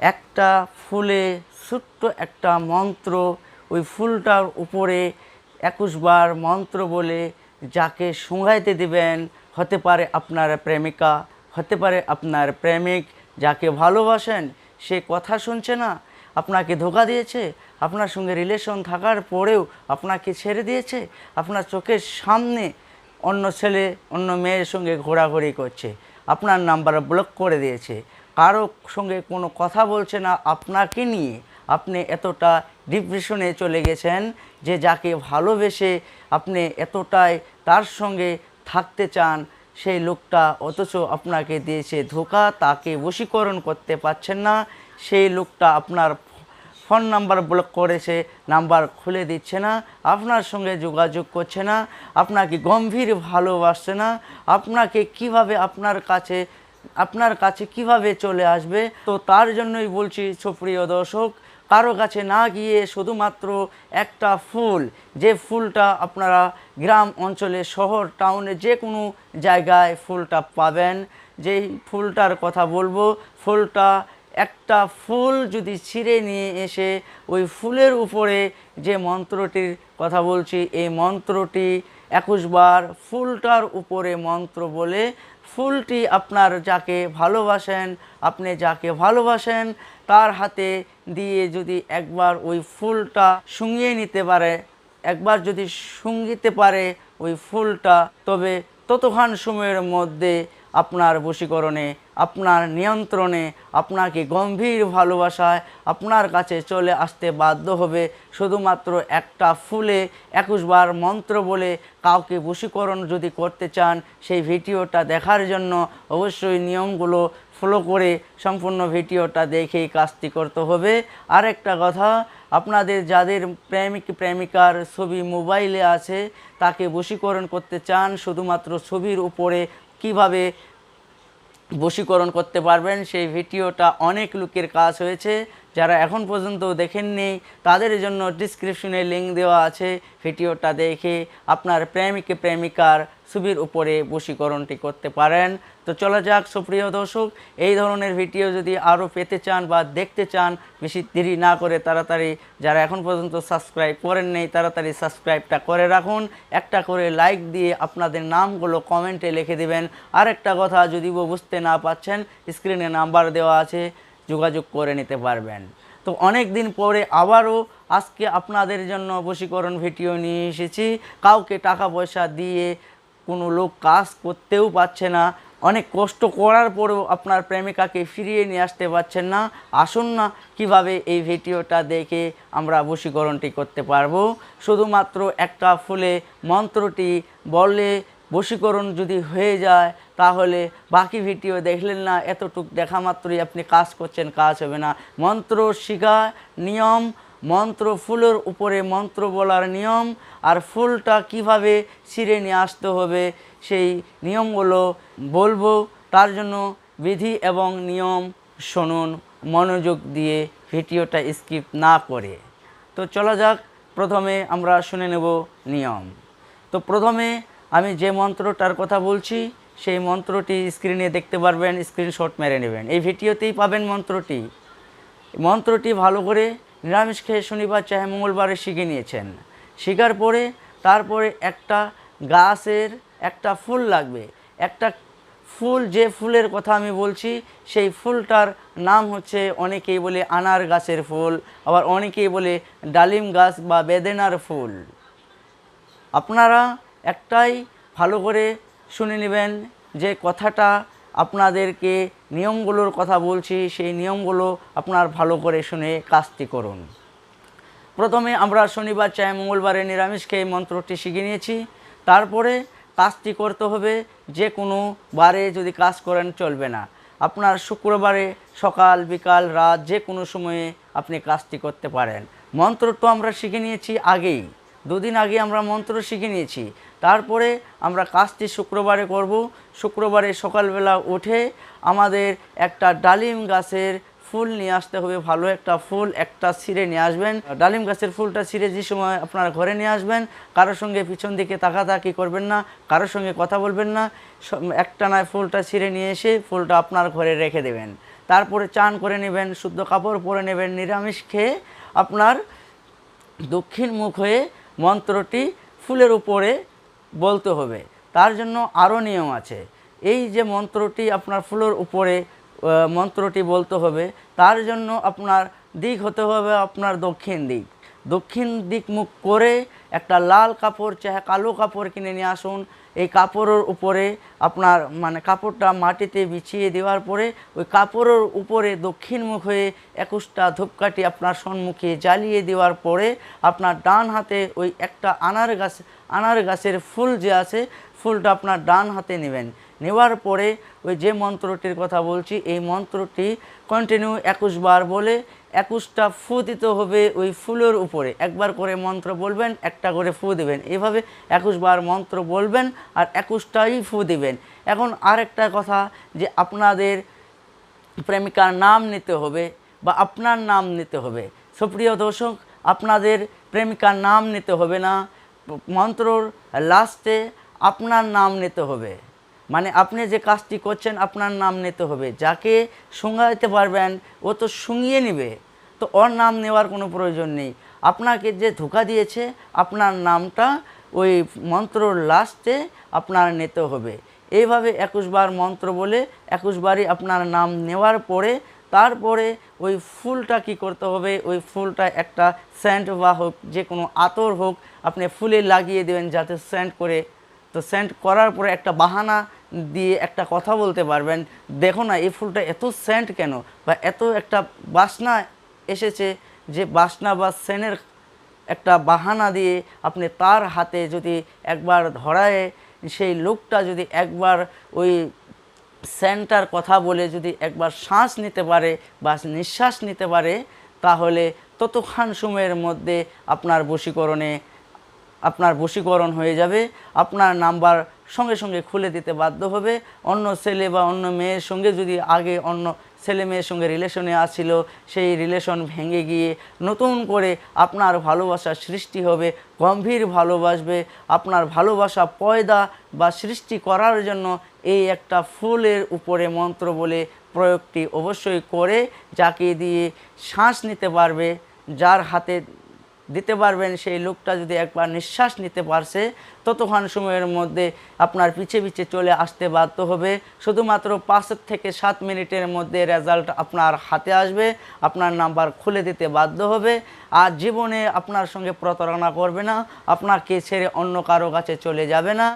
একটা ফুলে ছোট্ট একটা মন্ত্র, ওই ফুলটার উপরে একুশবার মন্ত্র বলে যাকে শুঙ্গাইতে দিবেন, হতে পারে আপনার প্রেমিকা, হতে পারে আপনার প্রেমিক যাকে ভালোবাসেন, সে কথা শুনছে না, আপনাকে ধোকা দিয়েছে, আপনার সঙ্গে রিলেশন থাকার পরেও আপনাকে ছেড়ে দিয়েছে, আপনার চোখের সামনে অন্য ছেলে, অন্য মেয়ের সঙ্গে ঘোরাঘুরি করছে, আপনার নাম্বার ব্লক করে দিয়েছে। কারও সঙ্গে কোনো কথা বলছে না আপনাকে নিয়ে আপনি এতটা ডিপ্রেশনে চলে গেছেন যে যাকে ভালোবেসে আপনি এতটাই তার সঙ্গে থাকতে চান, সেই লোকটা অথচ আপনাকে দিয়েছে ধোকা, তাকে বশীকরণ করতে পারছেন না, সেই লোকটা আপনার ফোন নাম্বার ব্লক করেছে, নাম্বার খুলে দিচ্ছে না, আপনার সঙ্গে যোগাযোগ করছে না, আপনাকে গম্ভীর ভালোবাসছে না, আপনাকে কীভাবে আপনার কাছে আপনার কাছে কীভাবে চলে আসবে? তো তার জন্যই বলছি, সুপ্রিয় দর্শক, কারও কাছে না গিয়ে শুধুমাত্র একটা ফুল, যে ফুলটা আপনারা গ্রাম অঞ্চলে, শহর, টাউনে যে কোনো জায়গায় ফুলটা পাবেন, যেই ফুলটার কথা বলব, ফুলটা একটা ফুল যদি ছিঁড়ে নিয়ে এসে ওই ফুলের উপরে যে মন্ত্রটির কথা বলছি, এই মন্ত্রটি একুশবার ফুলটার উপরে মন্ত্র বলে ফুলটি আপনার যাকে ভালোবাসেন, আপনি যাকে ভালোবাসেন, তার হাতে দিয়ে যদি একবার ওই ফুলটা শুঙিয়ে নিতে পারে, একবার যদি শুঙ্গিতে পারে ওই ফুলটা, তবে ততক্ষণ সময়ের মধ্যে আপনার বশীকরণে আপনার নিয়ন্ত্রণে, আপনাকে গম্ভীর ভালোবাসায় আপনার কাছে চলে আসতে বাধ্য হবে। শুধুমাত্র একটা ফুলে একুশবার মন্ত্র বলে কাউকে বশীকরণ যদি করতে চান, সেই ভিডিওটা দেখার জন্য অবশ্যই নিয়মগুলো ফলো করে সম্পূর্ণ ভিডিওটা দেখেই কাজটি করতে হবে। আর একটা কথা, আপনাদের যাদের প্রেমিক প্রেমিকার ছবি মোবাইলে আছে, তাকে বশীকরণ করতে চান, শুধুমাত্র ছবির উপরে কীভাবে বশীকরণ করতে পারবেন। সেই ভিডিওটা অনেক লোকের কাজ হয়েছে। যারা এখন পর্যন্ত দেখেননি, তাদের জন্য ডিসক্রিপশনে লিঙ্ক দেওয়া আছে। ভিডিওটা দেখে আপনার প্রেমিক প্রেমিকার ছবির উপরে বশীকরণটি করতে পারেন। তো চলা যাক, সুপ্রিয় দর্শক, এই ধরনের ভিডিও যদি আরও পেতে চান বা দেখতে চান, বেশি দেরি না করে তাড়াতাড়ি যারা এখন পর্যন্ত সাবস্ক্রাইব করেন নেই, তাড়াতাড়ি সাবস্ক্রাইবটা করে রাখুন। একটা করে লাইক দিয়ে আপনাদের নামগুলো কমেন্টে লিখে দিবেন। আর একটা কথা যদি বুঝতে না পাচ্ছেন স্ক্রিনে নাম্বার দেওয়া আছে। যোগাযোগ করে নিতে পারবেন। তো অনেক দিন পরে আবারও আজকে আপনাদের জন্য বশীকরণ ভিডিও নিয়ে এসেছি। কাউকে টাকা পয়সা দিয়ে কোনো লোক কাজ করতেও পারছে না। অনেক কষ্ট করার পরেও আপনার প্রেমিকাকে ফিরিয়ে নিয়ে আসতে পারছেন না। আসুন না কীভাবে এই ভিডিওটা দেখে আমরা বশীকরণটি করতে পারব। শুধুমাত্র একটা ফুলে মন্ত্রটি বললে বশীকরণ যদি হয়ে যায়, তাহলে বাকি ভিডিও দেখলেন না, এতটুক দেখা মাত্রই আপনি কাজ করছেন, কাজ হবে না। মন্ত্র শিখা নিয়ম, মন্ত্র ফুলের উপরে মন্ত্র বলার নিয়ম, আর ফুলটা কীভাবে ছিঁড়ে নিয়ে আসতে হবে, সেই নিয়মগুলো বলব। তার জন্য বিধি এবং নিয়ম শুনুন, মনোযোগ দিয়ে ভিডিওটা স্কিপ না করে। তো চলা যাক, প্রথমে আমরা শুনে নেব নিয়ম। তো প্রথমে আমি যে মন্ত্রটার কথা বলছি, সেই মন্ত্রটি স্ক্রিনে দেখতে পারবেন স্ক্রিনশট মেরে নেবেন। এই ভিডিওতেই পাবেন মন্ত্রটি। মন্ত্রটি ভালো করে নিরামিষ খেয়ে শনিবার চাহে মঙ্গলবারে শিখে নিয়েছেন। শিখার পরে তারপরে একটা গাছের একটা ফুল লাগবে। একটা ফুল, যে ফুলের কথা আমি বলছি, সেই ফুলটার নাম হচ্ছে অনেকেই বলে আনার গাছের ফুল, আবার অনেকেই বলে ডালিম গাছ বা বেদেনার ফুল। আপনারা একটাই ভালো করে শুনে নেবেন যে কথাটা আপনাদেরকে নিয়মগুলোর কথা বলছি, সেই নিয়মগুলো আপনার ভালো করে শুনে কাজটি করুন। প্রথমে আমরা শনিবার চাই, মঙ্গলবারে নিরামিষ খেয়ে মন্ত্রটি শিখে নিয়েছি। তারপরে কাজটি করতে হবে, যে কোনো বারে যদি কাজ করেন চলবে না। আপনার শুক্রবারে সকাল, বিকাল, রাত যে কোনো সময়ে আপনি কাজটি করতে পারেন। মন্ত্র তো আমরা শিখে নিয়েছি আগেই। দুদিন আগে আমরা মন্ত্র শিখে নিয়েছি। তারপরে আমরা কাজটি শুক্রবারে করব। শুক্রবারে সকালবেলা উঠে আমাদের একটা ডালিম গাছের ফুল নিয়ে আসতে হবে। ভালো একটা ফুল, একটা ছিঁড়ে নিয়ে আসবেন। ডালিম গাছের ফুলটা ছিঁড়ে যে সময় আপনারা ঘরে নিয়ে আসবেন, কারোর সঙ্গে পিছন দিকে তাকাতাকি করবেন না, কারোর সঙ্গে কথা বলবেন না। একটা নয় ফুলটা ছিঁড়ে নিয়ে এসে ফুলটা আপনার ঘরে রেখে দেবেন। তারপরে চান করে নেবেন, শুদ্ধ কাপড় পরে নেবেন, নিরামিষ খেয়ে আপনার দক্ষিণ মুখ হয়ে মন্ত্রটি ফুলের উপরে বলতে হবে। তার জন্য আরও নিয়ম আছে। এই যে মন্ত্রটি আপনার ফুলের উপরে মন্ত্রটি বলতে হবে, তার জন্য আপনার দিক হতে হবে আপনার দক্ষিণ দিক। দক্ষিণ দিক মুখ করে একটা লাল কাপড়, চাহে কালো কাপড় কিনে নিয়ে আসুন। এই কাপড়ের উপরে আপনার মানে কাপড়টা মাটিতে বিছিয়ে দেওয়ার পরে ওই কাপড়ের উপরে দক্ষিণ মুখ হয়ে একুশটা ধূপকাঠি আপনার সম্মুখে জ্বালিয়ে দেওয়ার পরে আপনার ডান হাতে ওই একটা আনার গাছ আনার গাছের ফুল যে আছে, ফুলটা আপনার ডান হাতে নেবেন। নেওয়ার পরে ওই যে মন্ত্রটির কথা বলছি, এই মন্ত্রটি কন্টিনিউ একুশ বার বলে একুশটা ফু দিতে হবে ওই ফুলের উপরে। একবার করে মন্ত্র বলবেন, একটা করে ফু দেবেন। এভাবে একুশ বার মন্ত্র বলবেন আর একুশটাই ফু দিবেন। এখন আরেকটা কথা যে আপনাদের প্রেমিকার নাম নিতে হবে বা আপনার নাম নিতে হবে। সুপ্রিয় দর্শক, আপনাদের প্রেমিকার নাম নিতে হবে না। মন্ত্রর লাস্টে আপনার নাম নিতে হবে। মানে আপনি যে কাজটি করছেন, আপনার নাম নিতে হবে। যাকে শুঙ্গাইতে পারবেন, ও তো শুঙিয়ে নেবে। তো ওর নাম নেওয়ার কোনো প্রয়োজন নেই। আপনাকে যে ধোকা দিয়েছে, আপনার নামটা ওই মন্ত্রর লাস্টে আপনার নিতে হবে। এইভাবে একুশবার মন্ত্র বলে একুশবারই আপনার নাম নেওয়ার পরে তারপরে ওই ফুলটা কি করতে হবে? ওই ফুলটা একটা স্যান্ড বা হোক, যে কোনো আতর হোক, আপনি ফুলে লাগিয়ে দেবেন যাতে স্যান্ড করে। তো সেন্ট করার পরে একটা বাহানা দিয়ে একটা কথা বলতে পারবেন, দেখো না, এই ফুলটা এত সেন্ট কেন? বা এত একটা বাসনা এসেছে যে বাসনা বা সেনের একটা বাহানা দিয়ে আপনি তার হাতে যদি একবার ধরায়, সেই লোকটা যদি একবার ওই সেন্টার কথা বলে যদি একবার শ্বাস নিতে পারে বা নিঃশ্বাস নিতে পারে, তাহলে ততক্ষণ সময়ের মধ্যে আপনার বশীকরণে, আপনার বশীকরণ হয়ে যাবে। আপনার নাম্বার সঙ্গে সঙ্গে খুলে দিতে বাধ্য হবে। অন্য ছেলে বা অন্য মেয়ের সঙ্গে যদি আগে অন্য ছেলে মেয়ের সঙ্গে রিলেশনে আসছিল সেই রিলেশন ভেঙে গিয়ে নতুন করে আপনার ভালোবাসার সৃষ্টি হবে, গম্ভীর ভালোবাসবে। আপনার ভালোবাসা পয়দা বা সৃষ্টি করার জন্য এই একটা ফুলের উপরে মন্ত্র বলে প্রয়োগটি অবশ্যই করে, যাকে দিয়ে শ্বাস নিতে পারবে, যার হাতে দিতে পারবেন, সেই লোকটা যদি একবার নিঃশ্বাস নিতে পারছে, ততক্ষণ সময়ের মধ্যে আপনার পিছিয়ে পিছিয়ে চলে আসতে বাধ্য হবে। শুধুমাত্র পাঁচ থেকে সাত মিনিটের মধ্যে রেজাল্ট আপনার হাতে আসবে, আপনার নাম্বার খুলে দিতে বাধ্য হবে। আর জীবনে আপনার সঙ্গে প্রতারণা করবে না, আপনাকে ছেড়ে অন্য কারও কাছে চলে যাবে না।